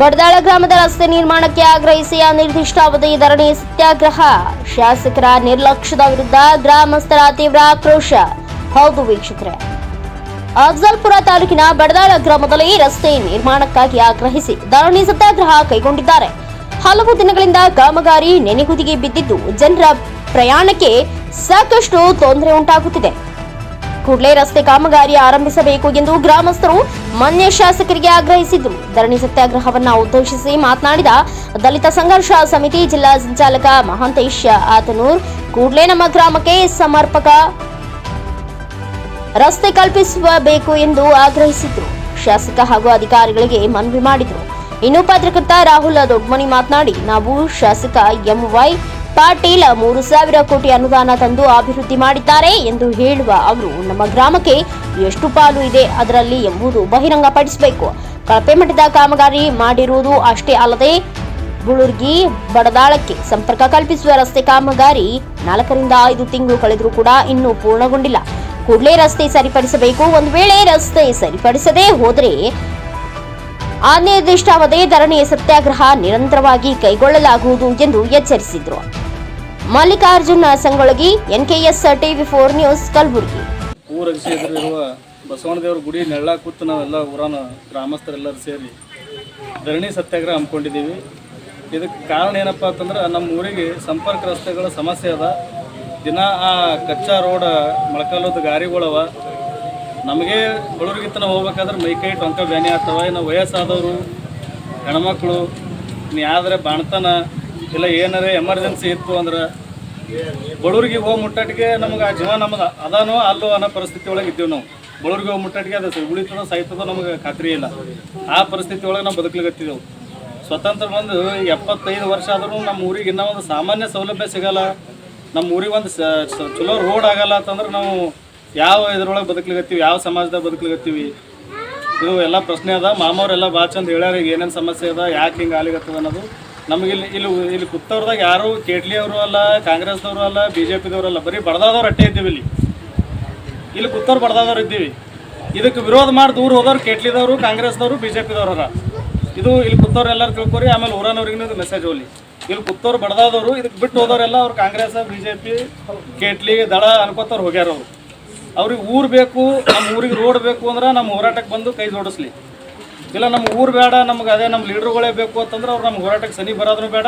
ಬಡದಾಳ ಗ್ರಾಮದ ರಸ್ತೆ ನಿರ್ಮಾಣಕ್ಕೆ ಆಗ್ರಹಿಸಿ ಅನಿರ್ದಿಷ್ಟಾವಧಿ ಧರಣಿ ಸತ್ಯಾಗ್ರಹ. ಶಾಸಕರ ನಿರ್ಲಕ್ಷ್ಯದ ವಿರುದ್ಧ ಗ್ರಾಮಸ್ಥರ ತೀವ್ರ ಆಕ್ರೋಶ. ಹೌದು ವೀಕ್ಷಕರೇ. ಅಫ್ಜಲ್ಪುರ ತಾಲೂಕಿನ ಬಡದಾಳ ಗ್ರಾಮದಲ್ಲಿ ರಸ್ತೆ ನಿರ್ಮಾಣಕ್ಕಾಗಿ ಆಗ್ರಹಿಸಿ ಧರಣಿ ಸತ್ಯಾಗ್ರಹ ಕೈಗೊಂಡಿದ್ದಾರೆ. ಹಲವು ದಿನಗಳಿಂದ ಕಾಮಗಾರಿ ನೆನೆಗುದಿಗೆ ಬಿದ್ದಿದ್ದು ಜನರ ಪ್ರಯಾಣಕ್ಕೆ ಸಾಕಷ್ಟು ತೊಂದರೆ ಉಂಟಾಗುತ್ತಿದೆ. ಕೂಡಲೇ ರಸ್ತೆ ಕಾಮಗಾರಿ ಆರಂಭಿಸಬೇಕು ಎಂದು ಗ್ರಾಮಸ್ಥರು ಮಾನ್ಯ ಶಾಸಕರಿಗೆ ಆಗ್ರಹಿಸಿದ್ರು. ಧರಣಿ ಸತ್ಯಾಗ್ರಹವನ್ನು ಉದ್ದೇಶಿಸಿ ಮಾತನಾಡಿದ ದಲಿತ ಸಂಘರ್ಷ ಸಮಿತಿ ಜಿಲ್ಲಾ ಸಂಚಾಲಕ ಮಹಾಂತೇಶ್ ಆತನೂರ್, ಕೂಡಲೇ ನಮ್ಮ ಗ್ರಾಮಕ್ಕೆ ಸಮರ್ಪಕ ರಸ್ತೆ ಕಲ್ಪಿಸಬೇಕು ಎಂದು ಆಗ್ರಹಿಸಿದ್ರು. ಶಾಸಕ ಹಾಗೂ ಅಧಿಕಾರಿಗಳಿಗೆ ಮನವಿ ಮಾಡಿದರು. ಇನ್ನು ಪತ್ರಕರ್ತ ರಾಹುಲ್ ದೊಡ್ಮನಿ ಮಾತನಾಡಿ, ನಾವು ಶಾಸಕ ಎಂವೈ ಪಾಟೀಲ್ ಮೂರು ಸಾವಿರ ಕೋಟಿ ಅನುದಾನ ತಂದು ಅಭಿವೃದ್ಧಿ ಮಾಡಿದ್ದಾರೆ ಎಂದು ಹೇಳುವ ಅವರು, ನಮ್ಮ ಗ್ರಾಮಕ್ಕೆ ಎಷ್ಟು ಪಾಲು ಇದೆ ಅದರಲ್ಲಿ ಎಂಬುದು ಬಹಿರಂಗಪಡಿಸಬೇಕು. ಕಳಪೆ ಮಟ್ಟದ ಕಾಮಗಾರಿ ಮಾಡಿರುವುದು ಅಷ್ಟೇ ಅಲ್ಲದೆ, ಬುಳುರ್ಗಿ, ಬಡದಾಳಕ್ಕೆ ಸಂಪರ್ಕ ಕಲ್ಪಿಸುವ ರಸ್ತೆ ಕಾಮಗಾರಿ ನಾಲ್ಕರಿಂದ ಐದು ತಿಂಗಳು ಕಳೆದರೂ ಕೂಡ ಇನ್ನೂ ಪೂರ್ಣಗೊಂಡಿಲ್ಲ. ಕೂಡಲೇ ರಸ್ತೆ ಸರಿಪಡಿಸಬೇಕು. ಒಂದು ವೇಳೆ ರಸ್ತೆ ಸರಿಪಡಿಸದೇ ಹೋದರೆ, ಅನಿರ್ದಿಷ್ಟಾವಧಿ ಧರಣಿ ಸತ್ಯಾಗ್ರಹ ನಿರಂತರವಾಗಿ ಕೈಗೊಳ್ಳಲಾಗುವುದು ಎಂದು ಎಚ್ಚರಿಸಿದರು. Mallikarjuna Sangolagi, NKS TV four news Kalaburagi. ಊರಗಿಸಿ ಎದುರಿರುವ ಬಸವಣ್ಣದೇವ್ರ ಗುಡಿ, ನೆಳ್ಳ ಕೂತು ನಾವೆಲ್ಲ ಊರನ ಗ್ರಾಮಸ್ಥರೆಲ್ಲರೂ ಸೇರಿ ಧರಣಿ ಸತ್ಯಾಗ್ರಹ ಹಮ್ಮಿಕೊಂಡಿದ್ದೀವಿ. ಇದಕ್ಕೆ ಕಾರಣ ಏನಪ್ಪ ಅಂತಂದ್ರೆ ನಮ್ಮ ಊರಿಗೆ ಸಂಪರ್ಕ ರಸ್ತೆಗಳ ಸಮಸ್ಯೆ ಅದ. ದಿನ ಆ ಕಚ್ಚಾ ರೋಡ ಮೊಳಕಾಲದ ಗಾರಿಗಳವ. ನಮಗೆ ಬಡವ್ರಿಗಿಂತ ನಾವು ಹೋಗ್ಬೇಕಾದ್ರೆ ಮೈಕೈ ಟೊಂಕ ಬ್ಯಾನಿ ಆಗ್ತವ. ಇನ್ನು ವಯಸ್ಸಾದವರು, ಹೆಣ್ಮಕ್ಳು ಇನ್ನು ಯಾವ್ದಾರೆ ಬಾಣ್ತನ ಇಲ್ಲ ಏನಾರೇ ಎಮರ್ಜೆನ್ಸಿ ಇತ್ತು ಅಂದ್ರೆ ಬಡವ್ರಿಗೆ ಹೋಗಿ ಮುಟ್ಟಟಿಗೆ ನಮ್ಗೆ ಆ ಜೀವ ನಮ್ದು ಅದಾನೋ ಅಲ್ಲೋ ಅನ್ನೋ ಪರಿಸ್ಥಿತಿ ಒಳಗೆ ಇದ್ದೀವಿ ನಾವು. ಬಡವ್ರಿಗೆ ಹೋಗಿ ಮುಟ್ಟಟಿಗೆ ಅದು ಉಳಿತದ ಸಾಯ್ತದೋ ನಮಗೆ ಖಾತ್ರಿ ಇಲ್ಲ. ಆ ಪರಿಸ್ಥಿತಿ ಒಳಗೆ ನಾವು ಬದುಕಲಿಗತ್ತಿದ್ದೆವು ಸ್ವತಂತ್ರ ಬಂದು ಎಪ್ಪತ್ತೈದು ವರ್ಷ ಆದರೂ ನಮ್ಮ ಊರಿಗೆ ಇನ್ನೂ ಒಂದು ಸಾಮಾನ್ಯ ಸೌಲಭ್ಯ ಸಿಗಲ್ಲ. ನಮ್ಮ ಊರಿಗೆ ಒಂದು ಚಲೋ ರೋಡ್ ಆಗಲ್ಲ ಅಂತಂದ್ರೆ ನಾವು ಯಾವ ಇದ್ರೊಳಗೆ ಬದುಕಲಿಗತ್ತೀವಿ ಯಾವ ಸಮಾಜದಾಗ ಬದುಕಲಿಗತ್ತೀವಿ ಇದು ಎಲ್ಲ ಪ್ರಶ್ನೆ ಅದ. ಮಾಮವ್ರೆಲ್ಲ ಭಾಳ ಚಂದ ಹೇಳ್ಯಾರ, ಈಗ ಏನೇನು ಸಮಸ್ಯೆ ಅದ, ಯಾಕೆ ಹಿಂಗೆ ಆಗ್ಲಿಕತ್ತದ ಅನ್ನೋದು. ನಮಗೆ ಇಲ್ಲಿ ಇಲ್ಲಿ ಇಲ್ಲಿ ಕುತ್ತವ್ರದಾಗ ಯಾರು ಕೇಟ್ಲಿ ಅವರು ಅಲ್ಲ ಕಾಂಗ್ರೆಸ್ದವರು ಅಲ್ಲ ಬಿ ಜೆ ಅಲ್ಲ, ಬರೀ ಬಡದಾದವ್ರು ಅಟ್ಟೆ ಇದ್ದೀವಿ ಇಲ್ಲಿ. ಇಲ್ಲಿ ಕುತ್ತವ್ರು ಬಡದಾದವ್ರು ಇದ್ದೀವಿ. ಇದಕ್ಕೆ ವಿರೋಧ ಮಾಡಿ ದೂರ ಹೋದವ್ರು ಕೇಟ್ಲಿದವರು ಕಾಂಗ್ರೆಸ್ದವರು ಬಿ ಜೆ ಇದು ಇಲ್ಲಿ ಕುತ್ತವ್ರು ಎಲ್ಲರೂ ತಿಳ್ಕೊರಿ, ಆಮೇಲೆ ಊರನವ್ರಿಗೂ ಇದು ಮೆಸೇಜ್ ಹೋಗ್ಲಿ. ಇಲ್ಲಿ ಕುತ್ತವ್ರು ಬಡದಾದವರು, ಇದಕ್ಕೆ ಬಿಟ್ಟು ಹೋದವರೆಲ್ಲ ಅವ್ರು ಕಾಂಗ್ರೆಸ್ ಬಿ ಜೆ ಪಿ ಕೇಟ್ಲಿ, ದಳ ಅನ್ಕೋತವ್ರು ಹೋಗ್ಯಾರ ಅವರು. ಅವ್ರಿಗೆ ಊರು ಬೇಕು ನಮ್ಮ ಊರಿಗೆ ರೋಡ್ ಬೇಕು ಅಂದ್ರೆ ನಮ್ಮ ಹೋರಾಟಕ್ಕೆ ಬಂದು ಕೈ ಜೋಡಿಸ್ಲಿ. ಇಲ್ಲ ನಮ್ಮ ಊರು ಬೇಡ, ನಮ್ಗೆ ಅದೇ ನಮ್ಮ ಲೀಡ್ರುಗಳೇ ಬೇಕು ಅಂತಂದ್ರೆ ಅವ್ರು ನಮ್ಮ ಹೋರಾಟಕ್ಕೆ ಸನಿ ಬರೋದ್ರೂ ಬೇಡ.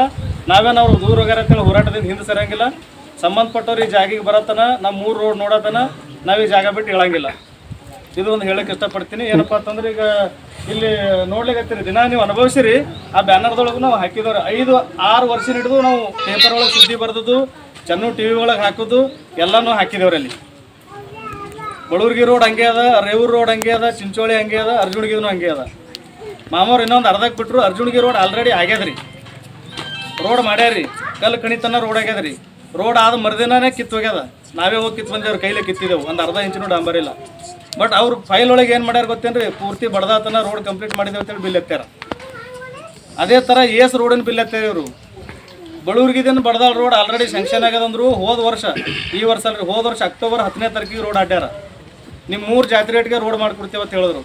ನಾವೇನು ಅವ್ರು ದೂರ ಹೋಗ್ಯಾರ ಅಂತೇಳಿ ಹೋರಾಟದಿಂದ ಹಿಂದೆ ಸರಿಯಂಗಿಲ್ಲ. ಸಂಬಂಧಪಟ್ಟವ್ರು ಈ ಜಾಗಿಗೆ ಬರತನ ನಮ್ಮ ಊರು ರೋಡ್ ನೋಡತನ ನಾವು ಈ ಜಾಗ ಬಿಟ್ಟು ಹೇಳಂಗಿಲ್ಲ. ಇದು ಒಂದು ಹೇಳಕ್ಕೆ ಇಷ್ಟಪಡ್ತೀನಿ. ಏನಪ್ಪ ಅಂತಂದ್ರೆ ಈಗ ಇಲ್ಲಿ ನೋಡ್ಲಿಕ್ಕೆ ದಿನ ನೀವು ಅನುಭವಿಸಿರಿ, ಆ ಬ್ಯಾನರ್ದೊಳಗೂ ನಾವು ಹಾಕಿದವ್ರು ಐದು, ಆರು ವರ್ಷ ಹಿಡಿದು ನಾವು ಪೇಪರ್ ಒಳಗೆ ಸುದ್ದಿ ಬರೆದದ್ದು, ಚೆನ್ನು ಟಿ ವಿ ಒಳಗೆ ಹಾಕೋದು, ಎಲ್ಲನೂ ಹಾಕಿದೇವ್ರಿ ಅಲ್ಲಿ. ಬಳೂರ್ಗಿ ರೋಡ್ ಹಂಗೆ ಅದ ರೇವೂರ್ ರೋಡ್ ಹಂಗೆ ಅದ, ಚಿಂಚೋಳಿ ಹಂಗೆ ಅದ ಅರ್ಜುನ್ಗಿನೂ ಹಂಗೆ ಅದ. ಮಾಮವ್ರು ಇನ್ನೊಂದು ಅರ್ಧಕ್ಕೆ ಬಿಟ್ಟರು ಅರ್ಜುನ್ಗಿ ರೋಡ್ ಆಲ್ರೆಡಿ ಆಗ್ಯದ್ರಿ. ರೋಡ್ ಮಾಡ್ಯಾರಿ ಕಲ್ಲು ಕಣಿತನ ರೋಡ್ ಆಗ್ಯದ್ರಿ. ರೋಡ್ ಆದ ಮರ್ದಿನೇ ಕಿತ್ತು ಹೋಗ್ಯದ. ನಾವೇ ಹೋಗಿ ಕಿತ್ತು ಬಂದೇವ್ರು ಕೈಲೇ ಕಿತ್ತಿದೆವು. ಒಂದು ಅರ್ಧ ಇಂಚಿನೂ ಡಾಂಬರ್ ಇಲ್ಲ. ಬಟ್ ಅವ್ರು ಫೈಲ್ ಒಳಗೆ ಏನು ಮಾಡ್ಯಾರ ಗೊತ್ತೇನ್ರಿ? ಪೂರ್ತಿ ಬಡದಾತನ ರೋಡ್ ಕಂಪ್ಲೀಟ್ ಮಾಡಿದೆವು ಅಂತೇಳಿ ಬಿಲ್ ಎತ್ತಾರ ಅದೇ ಥರ ಏಸ್ ರೋಡಿನ ಬಿಲ್ ಇವರು. ಬಡವ್ರಿಗಿದೇನು ಬಡದಾಳ ರೋಡ್ ಆಲ್ರೆಡಿ ಸ್ಯಾಂಕ್ಷನ್ ಆಗ್ಯದಂದ್ರು ಹೋದ ವರ್ಷ, ಈ ವರ್ಷ ಅಲ್ರಿ, ಹೋದ ವರ್ಷ ಅಕ್ಟೋಬರ್ ಹತ್ತನೇ ತಾರೀಕಿಗೆ ರೋಡ್ ಅಡ್ಡ್ಯಾರ ನಿಮ್ಮ ಮೂರು ಜಾತ್ರೆ ರೇಟ್ಗೆ ರೋಡ್ ಮಾಡಿಕೊಡ್ತೇವೆ ಅಂತ ಹೇಳಿದ್ರು.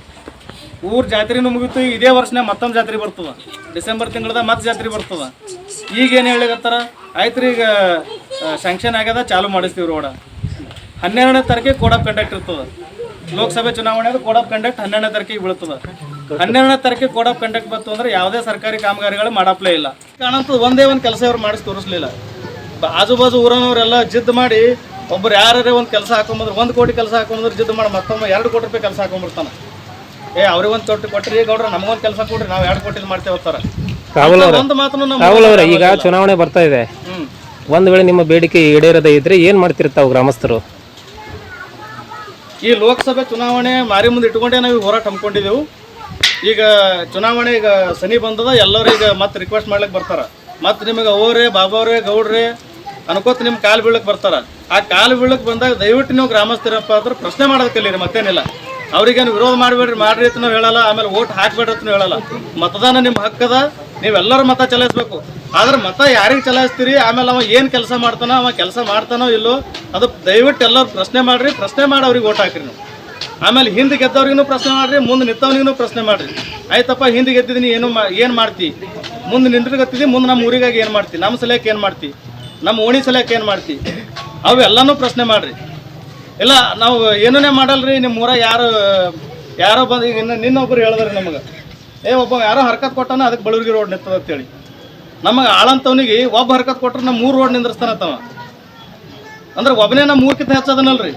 ಊರ್ ಜಾತ್ರೆನೂ ಮುಗಿತು, ಇದೇ ವರ್ಷನೇ ಮತ್ತೊಂದು ಜಾತ್ರೆ ಬರ್ತದ. ಡಿಸೆಂಬರ್ ತಿಂಗಳದ ಮತ್ತೆ ಜಾತ್ರೆ ಬರ್ತದ. ಈಗ ಏನು ಹೇಳಿಗತ್ತಾರ ಆಯ್ತು ಈಗ ಸ್ಯಾಂಕ್ಷನ್ ಆಗ್ಯದ, ಚಾಲು ಮಾಡಿಸ್ತೀವಿ ರೋಡ ಹನ್ನೆರಡನೇ ತಾರೀಕಿಗೆ ಕೋಡ್ ಆಫ್ ಕಂಡಕ್ಟ್ ಇರ್ತದ. ಲೋಕಸಭೆ ಚುನಾವಣೆ ಕೋಡ್ ಆಫ್ ಕಂಡಕ್ಟ್ ಹನ್ನೆರಡನೇ ತಾರೀಕಿಗೆ ಬೀಳ್ತದ. ಹನ್ನೆರಡನೇ ತಾರೀಕಿಗೆ ಕೋಡ್ ಆಫ್ ಕಂಡಕ್ಟ್ ಬಂತು ಅಂದ್ರೆ ಯಾವುದೇ ಸರ್ಕಾರಿ ಕಾಮಗಾರಿಗಳು ಮಾಡಪ್ಲೇ ಇಲ್ಲ. ಕಾಣಂತ ಒಂದೇ ಒಂದು ಕೆಲಸ ಇವ್ರು ಮಾಡಿಸಿ ತೋರಿಸ್ಲಿಲ್ಲ. ಆಜು ಬಾಜು ಊರನವರೆಲ್ಲ ಜಿದ್ದು ಮಾಡಿ ಒಬ್ರು ಯಾರೇ ಒಂದು ಕೆಲಸ ಹಾಕೊಂಬಂದ್ರೆ, ಒಂದು ಕೋಟಿ ಕೆಲಸ ಹಾಕೊಂಬಂದ್ರೆ ಜಿದ್ದು ಮಾಡಿ ಮತ್ತೊಮ್ಮೆ ಎರಡು ಕೋಟಿ ರೂಪಾಯಿ ಕೆಲಸ ಹಾಕೊಂಡ್ಬಿಡ್ತಾನೆ ಏ ಅವ್ರಿಗೊಂದು ತೊಟ್ಟು ಕೊಟ್ರಿ ಗೌಡ್ರ ನಮಗೊಂದು ಕೆಲಸ ಕೊಡ್ರಿ ನಾವು ಎರಡು ಕೋಟಿ ಮಾಡ್ತೇವೆ ಸರ್. ರಾಹುಲ್ ಅವರೇ ಒಂದು ಮಾತನ್ನು ನಮ್ಮ ರಾಹುಲ್ ಅವರೇ ಈಗ ಚುನಾವಣೆ ಬರ್ತಾ ಇದೆ. ಒಂದು ವೇಳೆ ನಿಮ್ಮ ಬೇಡಿಕೆ ಈಡೇರದೇ ಇದ್ರೆ ಏನ್ ಮಾಡ್ತಿರ್ತಾವ ಗ್ರಾಮಸ್ಥರು? ಈ ಲೋಕಸಭೆ ಚುನಾವಣೆ ಮಾರಿ ಮುಂದೆ ಇಟ್ಕೊಂಡೇ ನಾವು ಹೋರಾಟ ಹಮ್ಮಿಕೊಂಡಿದ್ದೆವು ಈಗ ಚುನಾವಣೆ ಈಗ ಸನಿ ಬಂದದ ಎಲ್ಲರೂ ಈಗ ಮತ್ತೆ ರಿಕ್ವೆಸ್ಟ್ ಮಾಡ್ಲಿಕ್ಕೆ ಬರ್ತಾರ. ಮತ್ತೆ ನಿಮಗೆ ಅವರೇ ಬಾಬಾವ್ರೆ ಗೌಡ್ರೆ ಅನ್ಕೋತ ನಿಮ್ಮ ಕಾಲು ಬೀಳಕ್ ಬರ್ತಾರ. ಆ ಕಾಲು ಬೀಳಕ್ ಬಂದಾಗ ದಯವಿಟ್ಟು ನೀವು ಗ್ರಾಮಸ್ಥರಪ್ಪ ಅಂದ್ರೆ ಪ್ರಶ್ನೆ ಮಾಡೋದಕ್ಕೆ ಮತ್ತೇನಿಲ್ಲ. ಅವ್ರಿಗೇನು ವಿರೋಧ ಮಾಡಬೇಡ್ರಿ, ಮಾಡ್ರಿ ಅಂತ ನಾವು ಹೇಳಲ್ಲ, ಆಮೇಲೆ ಓಟ್ ಹಾಕ್ಬೇಡ್ರಿ ಅಂತ ಹೇಳಲ್ಲ. ಮತದಾನ ನಿಮ್ಮ ಹಕ್ಕದ, ನೀವೆಲ್ಲರೂ ಮತ ಚಲಾಯಿಸ್ಬೇಕು. ಆದ್ರೆ ಮತ ಯಾರಿಗೆ ಚಲಾಯಿಸ್ತೀರಿ? ಆಮೇಲೆ ಅವ ಏನು ಕೆಲಸ ಮಾಡ್ತಾನೋ, ಅವ ಕೆಲಸ ಮಾಡ್ತಾನೋ ಇಲ್ಲೋ, ಅದು ದಯವಿಟ್ಟು ಎಲ್ಲರೂ ಪ್ರಶ್ನೆ ಮಾಡ್ರಿ, ಪ್ರಶ್ನೆ ಮಾಡಿ ಅವ್ರಿಗೆ ಓಟ್ ಹಾಕ್ರಿ ನೀವು. ಆಮೇಲೆ ಹಿಂದೆ ಗೆದ್ದವ್ರಿಗೂ ಪ್ರಶ್ನೆ ಮಾಡ್ರಿ, ಮುಂದೆ ನಿಂತವನಿಗೂ ಪ್ರಶ್ನೆ ಮಾಡ್ರಿ. ಆಯ್ತಪ್ಪ, ಹಿಂದೆ ಗೆದ್ದಿದ್ದೀನಿ ಏನು ಮಾ, ಏನು ಮಾಡ್ತಿ? ಮುಂದೆ ನಿಂದ್ರಿಗತ್ತಿದ್ದಿ ಮುಂದೆ ನಮ್ಮ ಊರಿಗಾಗಿ ಏನು ಮಾಡ್ತಿ? ನಮ್ಮ ಸಲಕ್ಕೆ ಏನು ಮಾಡ್ತಿ? ನಮ್ಮ ಓಣಿ ಸಲಕ್ಕೆ ಏನು ಮಾಡ್ತಿ? ಅವೆಲ್ಲನೂ ಪ್ರಶ್ನೆ ಮಾಡ್ರಿ. ಇಲ್ಲ, ನಾವು ಏನೇ ಮಾಡಲ್ರಿ ನಿಮ್ಮ ಊರಾಗ ಯಾರು, ಯಾರೋ ಬಂದು, ಈಗ ಇನ್ನು ನಿನ್ನೊಬ್ರು ಹೇಳಿದ್ರಿ ನಮಗೆ. ಏ, ಒಬ್ಬ ಯಾರೋ ಹರ್ಕತ್ ಕೊಟ್ಟಾನ ಅದಕ್ಕೆ ಬಳುರ್ಗಿ ರೋಡ್ ನಿಂತದ ಅಂತೇಳಿ. ನಮಗೆ ಆಳಂತವನಿಗೆ ಒಬ್ಬ ಹರ್ಕತ್ ಕೊಟ್ರೆ ನಮ್ಮ ಮೂರು ರೋಡ್ ನಿಂದ್ರಸ್ತಾನತ್ತವ ಅಂದ್ರೆ ಒಬ್ಬನೇ ನಮ್ಮ ಮೂರ್ಕಿಂತ ಹೆಚ್ಚದನಲ್ರಿ.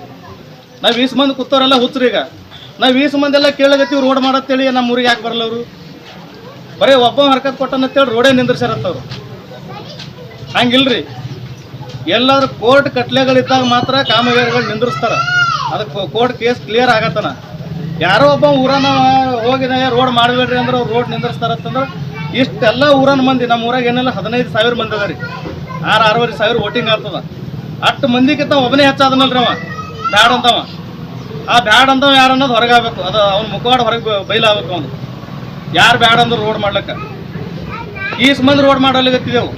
ನಾವು ಈಸ್ ಮಂದಿ ಕೂತವ್ರೆಲ್ಲ ಹುಚ್ಚರಿ ಈಗ. ನಾವು ಈಸ್ ಮಂದಿ ಎಲ್ಲ ಕೇಳಗತ್ತೀವಿ ರೋಡ್ ಮಾಡತ್ತೇಳಿ ನಮ್ಮ ಊರಿಗೆ ಯಾಕೆ ಬರಲ್ಲ ಅವರು ಬರೀ ಒಬ್ಬ ಹರ್ಕತ್ ಕೊಟ್ಟನಂತೇಳಿ ರೋಡೇ ನಿಂದ್ರಸ್ಯಾರತ್ತವ್ರು ಹಂಗಿಲ್ರಿ. ಎಲ್ಲಾದ್ರೂ ಕೋರ್ಟ್ ಕಟ್ಲೆಗಳಿದ್ದಾಗ ಮಾತ್ರ ಕಾಮಗಾರಿಗಳು ನಿಂದ್ರಿಸ್ತಾರ. ಅದಕ್ಕೆ ಕೋರ್ಟ್ ಕೇಸ್ ಕ್ಲಿಯರ್ ಆಗತ್ತನ. ಯಾರೋ ಒಬ್ಬ ಊರನ ಹೋಗಿನ ರೋಡ್ ಮಾಡಬೇಡ್ರಿ ಅಂದ್ರೆ ಅವ್ರು ರೋಡ್ ನಿಂದ್ರಿಸ್ತಾರತ್ತಂದ್ರೆ ಇಷ್ಟೆಲ್ಲ ಊರನ ಮಂದಿ, ನಮ್ಮ ಊರಾಗ ಏನೆಲ್ಲ, ಹದಿನೈದು ಸಾವಿರ ಮಂದಿ ಅದ ರೀ ಆರು, ಆರೂವರೆ ಸಾವಿರ ವೋಟಿಂಗ್ ಆಗ್ತದ. ಅಷ್ಟು ಮಂದಿಗಿಂತ ಒಬ್ಬನೇ ಹೆಚ್ಚಾದನಲ್ರಿ ಅವ. ಬ್ಯಾಡ್ ಅಂತವ ಆ ಬ್ಯಾಡ್ ಅಂತವ ಯಾರು ಅನ್ನೋದು ಹೊರಗೆ ಆಗ್ಬೇಕು ಅದು ಅವ್ನ ಮುಖವಾಡ ಹೊರಗೆ ಬೈಲಾಗಬೇಕು ಅವನು. ಯಾರು ಬ್ಯಾಡ್ ಅಂದ್ರೆ ರೋಡ್ ಮಾಡ್ಲಕ್ಕ. ಈಸ್ ಮಂದಿ ರೋಡ್ ಮಾಡಲಿಗತ್ತಿದೆವು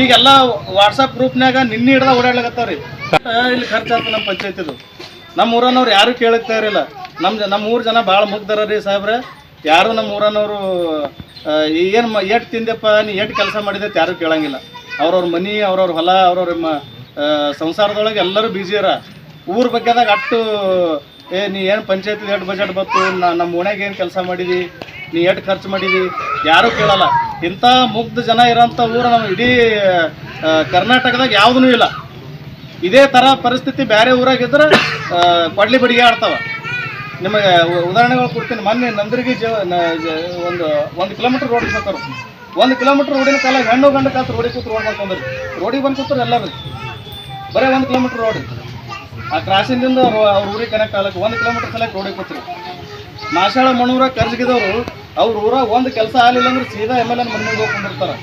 ಈಗೆಲ್ಲ ವಾಟ್ಸಪ್ ಗ್ರೂಪ್ನಾಗ ನಿನ್ನೆ ಹಿಡ್ದ ಓಡಾಡ್ಲಕತ್ತಾವ್ರಿ. ಇಲ್ಲಿ ಖರ್ಚಾಗ್ತದೆ ನಮ್ಮ ಪಂಚಾಯತಿದು ನಮ್ಮ ಊರನ್ನವ್ರು ಯಾರು ಕೇಳುತ್ತಾ ಇರಲಿಲ್ಲ. ನಮ್ಮ ನಮ್ಮ ಊರು ಜನ ಭಾಳ ಮುಗ್ದಾರ ರೀ ಸಾಹೇಬ್ರೆ. ಯಾರು ನಮ್ಮ ಊರನ್ನವರು ಏನು ಎಷ್ಟು ತಿಂದೆಪ್ಪ ನೀ ಎಷ್ಟು ಕೆಲಸ ಮಾಡಿದೆ ಯಾರು ಕೇಳಂಗಿಲ್ಲ. ಅವ್ರವ್ರ ಮನಿ, ಅವ್ರವ್ರ ಹೊಲ, ಅವ್ರವ್ರ ಸಂಸಾರದೊಳಗೆ ಎಲ್ಲರೂ ಬ್ಯುಸಿ ಅರ. ಊರ ಬಗ್ಗೆದಾಗ ಅಟ್ಟು ಏ, ನೀ ಏನು ಪಂಚಾಯತ್ ಎಷ್ಟು ಬಜೆಟ್ ಬತ್ತು? ನಾ ನಮ್ಮ ಓಣ್ಯಾಗ ಏನು ಕೆಲಸ ಮಾಡಿದಿ? ನೀ ಎಷ್ಟು ಖರ್ಚು ಮಾಡಿದಿ? ಯಾರೂ ಕೇಳಲ್ಲ. ಇಂಥ ಮುಗ್ಧ ಜನ ಇರೋಂಥ ಊರು ನಮ್ಮ ಇಡೀ ಕರ್ನಾಟಕದಾಗ ಯಾವುದೂ ಇಲ್ಲ. ಇದೇ ಥರ ಪರಿಸ್ಥಿತಿ ಬೇರೆ ಊರಾಗಿದ್ರೆ ಕೊಡ್ಲಿ ಬಡಿಗೆ ಆಡ್ತಾವ. ನಿಮಗೆ ಉದಾಹರಣೆಗಳು ಕೊಡ್ತೀನಿ. ಮೊನ್ನೆ ನಂದ್ರಿಗೆ ಜ, ಒಂದು ಒಂದು ಕಿಲೋಮೀಟ್ರ್ ರೋಡ್ ಸತ್ತರು ಒಂದು ಕಿಲೋಮೀಟ್ರ್ ರೋಡಿನ ಕಾಲ ಹೆಣ್ಣು ಗಂಡು ಕಾತು ರೋಡಿಗೆ ಕೂತು ರೋಡ್ ಮಾಡ್ಕೊಂಡ್ರಿ ರೋಡಿಗೆ ಬಂದು ಕೂತ್ರು ಎಲ್ಲರೂ. ಬರೀ ಒಂದು ಕಿಲೋಮೀಟ್ರ್ ರೋಡ್. ಆ ಕ್ರಾಸಿಂದಿಂದ ಅವ್ರು ಅವ್ರ ಊರಿಗೆ ಕನೆಕ್ಟ್ ಆಗಕ್ಕೆ ಒಂದು ಕಿಲೋಮೀಟರ್ ಸಲಕ್ಕೆ ರೋಡಿಗೆ ಕೂತ್ರು ಮಾಸಾಳ ಮಣ್ಣೂರ ಕರ್ಜಿಗಿದವರು ಅವ್ರ ಊರಾಗ ಒಂದು ಕೆಲಸ ಆಗಲಿಲ್ಲ ಅಂದ್ರೆ ಸೀದಾ ಎಂ ಎಲ್ ಎನ್ ಮನೆಗೆ ಹೋಗ್ಕೊಂಡಿರ್ತಾರೆ.